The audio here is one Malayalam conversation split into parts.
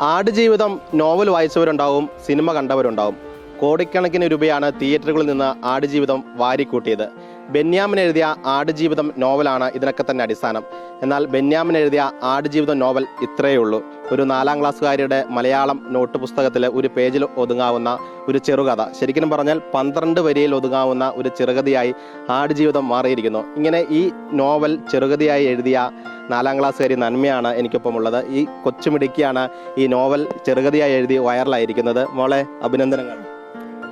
ആടുജീവിതം നോവൽ വായിച്ചവരുണ്ടാവും സിനിമ കണ്ടവരുണ്ടാവും. കോടിക്കണക്കിന് രൂപയാണ് തിയേറ്ററുകളിൽ നിന്ന് ആടുജീവിതം വാരിക്കൂട്ടിയത്. ബെന്യാമിൻ എഴുതിയ ആടുജീവിതം നോവലാണ് ഇതിനൊക്കെ തന്നെ അടിസ്ഥാനം. എന്നാൽ ബെന്യാമിൻ എഴുതിയ ആടുജീവിതം നോവൽ ഇത്രയേ ഉള്ളൂ. ഒരു നാലാം ക്ലാസ്സുകാരിയുടെ മലയാളം നോട്ട് പുസ്തകത്തിൽ ഒരു പേജിൽ ഒതുങ്ങാവുന്ന ഒരു ചെറുകഥ. ശരിക്കും പറഞ്ഞാൽ പന്ത്രണ്ട് വരിയിൽ ഒതുങ്ങാവുന്ന ഒരു ചെറുകഥയായി ആടുജീവിതം മാറിയിരിക്കുന്നു. ഇങ്ങനെ ഈ നോവൽ ചെറുകഥയായി എഴുതിയ നാലാം ക്ലാസ്സുകാരി നന്മയാണ് എനിക്കൊപ്പം ഉള്ളത് ഈ കൊച്ചുമിടുക്കിയാണ് ഈ നോവൽ ചെറുകഥയായി എഴുതി വൈറലായിരിക്കുന്നത്. മോളെ അഭിനന്ദനങ്ങൾ.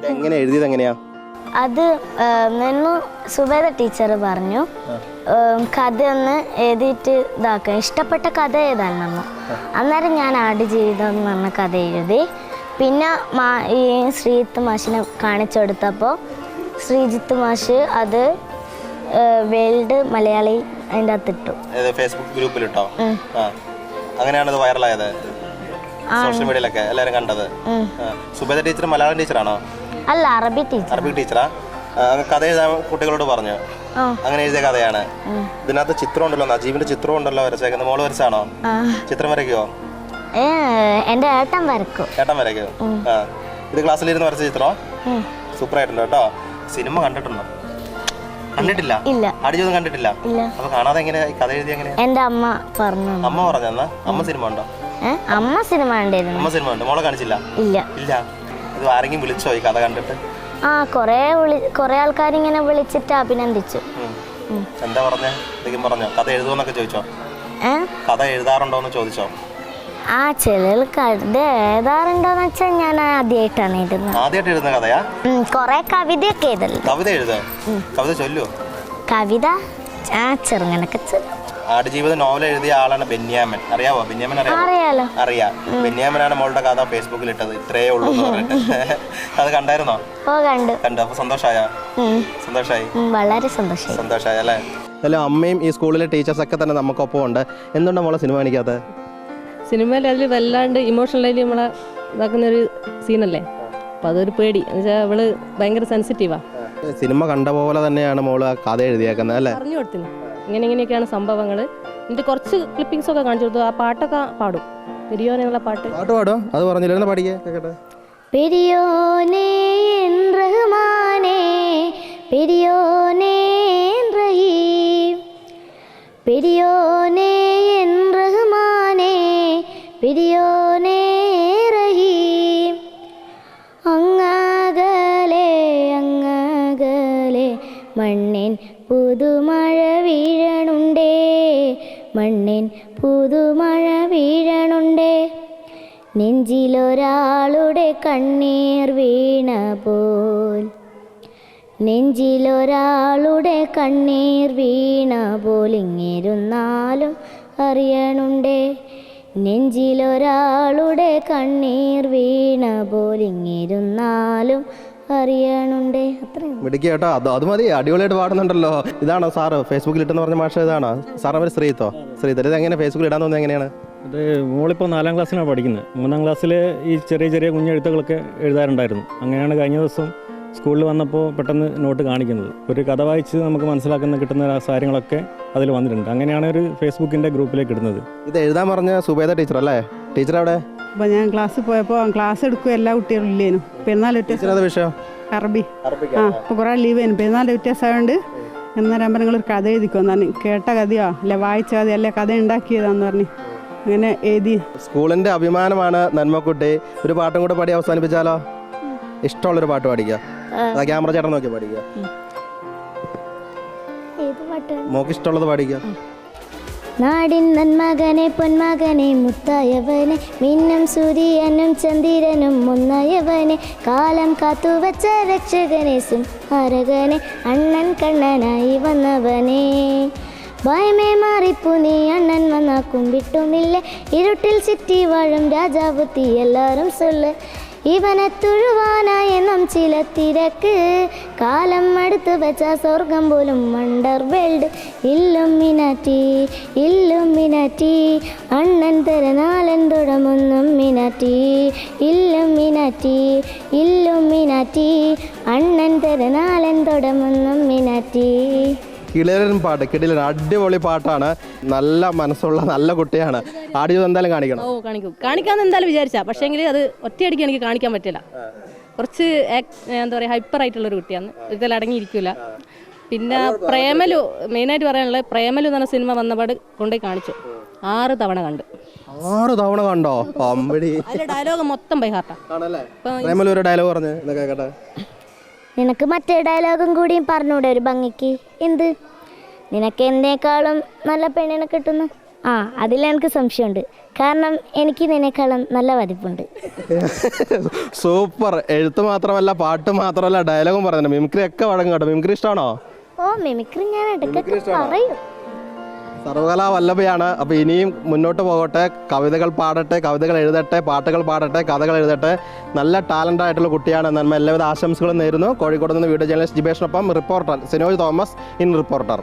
എങ്ങനെ എഴുതിയത് എങ്ങനെയാ? അത് നിന്ന് സുബേദ ടീച്ചർ പറഞ്ഞു. ഏം, കഥ ഒന്ന് എഴുതിയിട്ട് ഇതാക്കുക ഇഷ്ടപ്പെട്ട കഥ ഏതാണ് നമ്മൾ അന്നേരം ഞാൻ ആടുജീവിതം എന്ന് പറഞ്ഞ കഥ എഴുതി. പിന്നെ മാ ഈ ശ്രീജിത്ത് മാഷിനെ കാണിച്ചു കൊടുത്തപ്പോൾ ശ്രീജിത്ത് മാഷ് അത് വേൾഡ് മലയാളി അതിന്റെ അകത്തിട്ടു. ഫേസ്ബുക്ക് ഗ്രൂപ്പിലിട്ടോ? അങ്ങനെയാണ് ഇത് വൈറലായത്. സോഷ്യൽ മീഡിയയിലൊക്കെ എല്ലാവരും കണ്ടത്. സുബേദ ടീച്ചർ മലയാളം ടീച്ചറാണോ? അല്ല അറബി ടീച്ചർ അറബി ടീച്ചറാ കഥ എഴുതാൻ കുട്ടികളോട് പറഞ്ഞു. അങ്ങനെ എഴുതിയ കഥയാണ്. ഇതിനകത്ത് ചിത്രം ഉണ്ടല്ലോ നജീബിന്റെ ചിത്രം ഉണ്ടല്ലോ വരച്ചേക്കുന്നത് മോൾ വരച്ചാണോ? ചിത്രം വരയ്ക്കുവോ? എന്റെ ഏട്ടൻ വരക്കും ഏട്ടൻ വരയ്ക്കോ. ആ. ഇത് ക്ലാസ്സിലിരുന്ന് വരച്ച ചിത്രം. സൂപ്പർ ആയിട്ടുണ്ട് കേട്ടോ. സിനിമ കണ്ടിട്ടുണ്ടോ? കണ്ടിട്ടില്ല? അടിച്ചൊന്നും കണ്ടിട്ടില്ല? അപ്പൊ കാണാതെ എങ്ങനെ കഥ എഴുതി എങ്ങനെ എന്റെ അമ്മ പറഞ്ഞു. അമ്മ പറഞ്ഞ അമ്മ സിനിമ ഉണ്ടോ? അമ്മ സിനിമ ഉണ്ടായിരുന്നു അമ്മ സിനിമ ഉണ്ട്. മോളെ കാണിച്ചില്ല? ഇല്ല. ഇല്ല. ഇത് ആരെങ്കിലും വിളിച്ചോ ഈ കഥ കണ്ടിട്ട്? ആ കുറേ വിളി കുറേ ആൾക്കാരിങ്ങനെ വിളിച്ചിട്ട് അഭിനന്ദിച്ചു എന്താ പറഞ്ഞേ? എന്തെങ്കിലും പറഞ്ഞോ? കഥ എഴുതുമെന്നൊക്കെ ചോദിച്ചോ? കഥ എഴുതാറുണ്ടോ എന്ന് ചോദിച്ചോ? ആ ചിലർ കവിത എഴുതാറുണ്ടോന്ന് വെച്ചാൽ ഞാൻ ആദ്യമായിട്ടാണ് എഴുതുന്നത് ആദ്യമായിട്ട് എഴുതുന്ന കഥയാ? കുറേ കവിതയൊക്കെ എഴുതല്ലോ കവിത എഴുതോ? കവിത ചൊല്ലുവോ? കവിത? ആ ചെറുങ്ങനൊക്കെ ചൊല്ലും. ആടുജീവിത നോവൽ എഴുതിയ ആളാണ് ബെന്യാമൻ. അറിയാവോ? ബെന്യാമൻ അറിയാം അറിയാം. ബെന്യാമനാണ് മോളുടെ കഥ ഫേസ്ബുക്കിൽ ഇട്ടത് ഇത്രയേ ഉള്ളൂ എന്ന് പറഞ്ഞിട്ട്. അത് കണ്ടായിരുന്നോ? ഓ കണ്ടു. കണ്ടു. അപ്പൊ സന്തോഷായ? സന്തോഷായി? വളരെ സന്തോഷം സന്തോഷായി അല്ലേ? ഹലോ അമ്മയും ഈ സ്കൂളിലെ ടീച്ചേഴ്സ് ഒക്കെ തന്നെ നമുക്കൊപ്പം ഉണ്ട്. എന്തുകൊണ്ടാണ് മോളെ സിനിമ കാണിക്കാത്തത് സിനിമയിൽ അതിൽ വല്ലാണ്ട് ഇമോഷണലായി നമ്മളെ ഇതാക്കുന്ന ഒരു സീനല്ലേ അപ്പോൾ അതൊരു പേടി. എന്നുവെച്ചാൽ അവൾ ഭയങ്കര സെൻസിറ്റീവാ സിനിമ കണ്ട പോലെ തന്നെയാണ് മോൾ ആ കഥ എഴുതിയേക്കുന്നത് അല്ലേ? പറഞ്ഞു കൊടുത്തിന്. ഇങ്ങനെ ഇങ്ങനെയൊക്കെയാണ് സംഭവങ്ങൾ എന്നിട്ട് കുറച്ച് ക്ലിപ്പിംഗ്സ് ഒക്കെ കാണിച്ചു കൊടുത്തു. ആ പാട്ടൊക്കെ പാടും. പെരിയോനെന്നുള്ള പാട്ട്. പാട്ട് പാടോ? അത് പറഞ്ഞില്ല? പാടിക്കേ? കേക്കട്ടെ. പെരിയോനേ എൻ റഹ്മാനേ പെരിയോനേ റഹീം പെരിയോനേ എൻ റഹ്മാനേ പെരിയോനേ റഹീം. അങ്ങകലെ അങ്ങകലെ മണ്ണിൻ മണ്ണിൻ പുതുമഴ വീഴണുണ്ടേ. നെഞ്ചിലൊരാളുടെ കണ്ണീർ വീണ പോൽ നെഞ്ചിലൊരാളുടെ കണ്ണീർ വീണ പോലിങ്ങിരുന്നാലും അറിയണുണ്ടേ. നെഞ്ചിലൊരാളുടെ കണ്ണീർ വീണ പോൽ ഇങ്ങിരുന്നാലും അറിയണുണ്ടേ മിടുക്കി കേട്ടോ. അത് അത് മതി. അടിപൊളിയായിട്ട് പാടുന്നുണ്ടല്ലോ. ഇതാണോ സാറ് ഫേസ്ബുക്കിൽ ഇട്ടെന്ന് പറഞ്ഞ മാഷ ഇതാണോ? സാർ അവർ ശ്രീത്തോ ശ്രീത്തോ ഇത് എങ്ങനെ ഫേസ്ബുക്കിൽ ഇടാൻ തോന്നുന്നത് എങ്ങനെയാണ്? അത് മോളിപ്പോൾ നാലാം ക്ലാസ്സിലാണ് പഠിക്കുന്നത്. മൂന്നാം ക്ലാസ്സിൽ ഈ ചെറിയ ചെറിയ കുഞ്ഞെഴുത്തുകളൊക്കെ എഴുതാറുണ്ടായിരുന്നു. അങ്ങനെയാണ് കഴിഞ്ഞ ദിവസം സ്കൂളിൽ വന്നപ്പോൾ പെട്ടെന്ന് നോട്ട് കാണിക്കുന്നത്. ഒരു കഥ വായിച്ച് നമുക്ക് മനസ്സിലാക്കുന്ന കിട്ടുന്ന കാര്യങ്ങളൊക്കെ അതിൽ വന്നിട്ടുണ്ട്. അങ്ങനെയാണ് ഒരു ഫേസ്ബുക്കിന്റെ ഗ്രൂപ്പിലേക്ക് ഇടുന്നത്. ഇത് എഴുതാൻ പറഞ്ഞ സുബേദ ടീച്ചർ അല്ലേ ടീച്ചർ അവിടെ അപ്പോൾ ഞാൻ ക്ലാസ്സിൽ പോയപ്പോൾ ക്ലാസ് എടുക്കും എല്ലാ കുട്ടികളും ഇല്ലേനു. പെരുന്നാൾ ടീച്ചർ അത് വിഷയം? അറബി. ആ അപ്പൊ കുറേ ലീവ് ആയിരുന്നു പെരുന്നാളിന്റെ വ്യത്യാസമായതുകൊണ്ട് എന്നേരം നിങ്ങൾ ഒരു കഥ എഴുതിക്കോന്ന് പറഞ്ഞു. കേട്ട കഥയോ? അല്ല വായിച്ച കഥയോ? അല്ലെ കഥ ഉണ്ടാക്കിയതാന്ന് പറഞ്ഞു അങ്ങനെ എഴുതി. സ്കൂളിന്റെ അഭിമാനമാണ് നന്മക്കുട്ടി. ഒരു പാട്ടും കൂടെ പാടി അവസാനിപ്പിച്ചാലോ? ഇഷ്ടമുള്ളൊരു പാട്ട് പാടിക്കുക അതാ ക്യാമറ ചേട്ടൻ നോക്കി പാടിക്കുക പാട്ടാണ് മോക്ക് ഇഷ്ടമുള്ളത് പാടിക്കുക നാടിൻ നന്മകനെ പൊന്മകനെ മുത്തായവനെ മിന്നും സൂര്യനും ചന്ദ്രനും മുന്നായവനെ കാലം കാത്തുവച്ച രക്ഷകനെ സുംഹാരകനെ അണ്ണൻ കണ്ണനായി വന്നവനെ. ഭയമേ മാറിപ്പു നീ അണ്ണൻ വന്നാക്കും കുമ്പിട്ടുമില്ലേ? ഇരുട്ടിൽ ചുറ്റി വാഴും രാജാവുത്തി എല്ലാരും സൊല്ല്. ഇവനെ തുഴുവാനായ നാം ചില തിരക്ക്. കാലം അടുത്ത് വെച്ച സ്വർഗം പോലും wonder world Illuminati Illuminati. അണ്ണൻ തരനാലൻ തുടമൊന്നും Minati. Illuminati Illuminati. അണ്ണൻ തരനാലൻ തുടമൊന്നും മിനാറ്റി. കിളിരൻ പാട്ട് കിടിലൻ അടിപൊളി പാട്ടാണ്. നല്ല മനസ്സുള്ള നല്ല കുട്ടിയാണ്. ആടിയത് എന്തായാലും കാണിക്കണം. ഓ കാണിക്കും. കാണിക്കാന്ന് എന്തായാലും വിചാരിച്ചാ. പക്ഷേങ്കിൽ അത് ഒറ്റയടിക്ക് എനിക്ക് കാണിക്കാൻ പറ്റില്ല. കുറച്ച് എന്താ പറയുക ഹൈപ്പർ ആയിട്ടുള്ള ഒരു കുട്ടിയാണ്. ഇതിൽ അടങ്ങിയിരിക്കില്ല പിന്നെ പ്രേമലു മെയിനായിട്ട് പറയാനുള്ളത് പ്രേമലു എന്ന സിനിമ വന്നപാട് കൊണ്ടുപോയി കാണിച്ചു. ആറ് തവണ കണ്ട്. ആറ് തവണ കണ്ടോ? ഡയലോഗ് മൊത്തം ബൈഹാർട്ടാണ് ഡയലോഗ് പറഞ്ഞു കേട്ടെ നിനക്ക് മറ്റേ ഡയലോഗും കൂടിയും പറഞ്ഞൂടെ ഒരു ഭംഗിക്ക്? എന്ത്? നിനക്ക് എന്നേക്കാളും നല്ല പെണ്ണിനെ കിട്ടുന്നു. ആ അതിൽ എനിക്ക് സംശയമുണ്ട്. കാരണം എനിക്ക് നിന്നേക്കാളും നല്ല മതിപ്പുണ്ട് സൂപ്പർ. എഴുത്ത് മാത്രമല്ല പാട്ട് മാത്രമല്ല ഡയലോഗും പറഞ്ഞു മിമിക്രി ഒക്കെ വഴങ്ങും കേട്ടോ. മിമിക്രി ഇഷ്ടമാണോ ഓ മിമിക്രി ഞാൻ ഇടയ്ക്കൊക്കെ പറയും. സർവകലാ വല്ലഭയാണ്. അപ്പോൾ ഇനിയും മുന്നോട്ട് പോകട്ടെ. കവിതകൾ പാടട്ടെ കവിതകൾ എഴുതട്ടെ പാട്ടുകൾ പാടട്ടെ കഥകൾ എഴുതട്ടെ. നല്ല ടാലന്റ് ആയിട്ടുള്ള കുട്ടിയാണ് നന്മ എല്ലാവിധ ആശംസകളും നേരുന്നു. കോഴിക്കോട് നിന്ന് video journalist ജിബേഷിനൊപ്പം reporter Sinoj Thomas in reporter.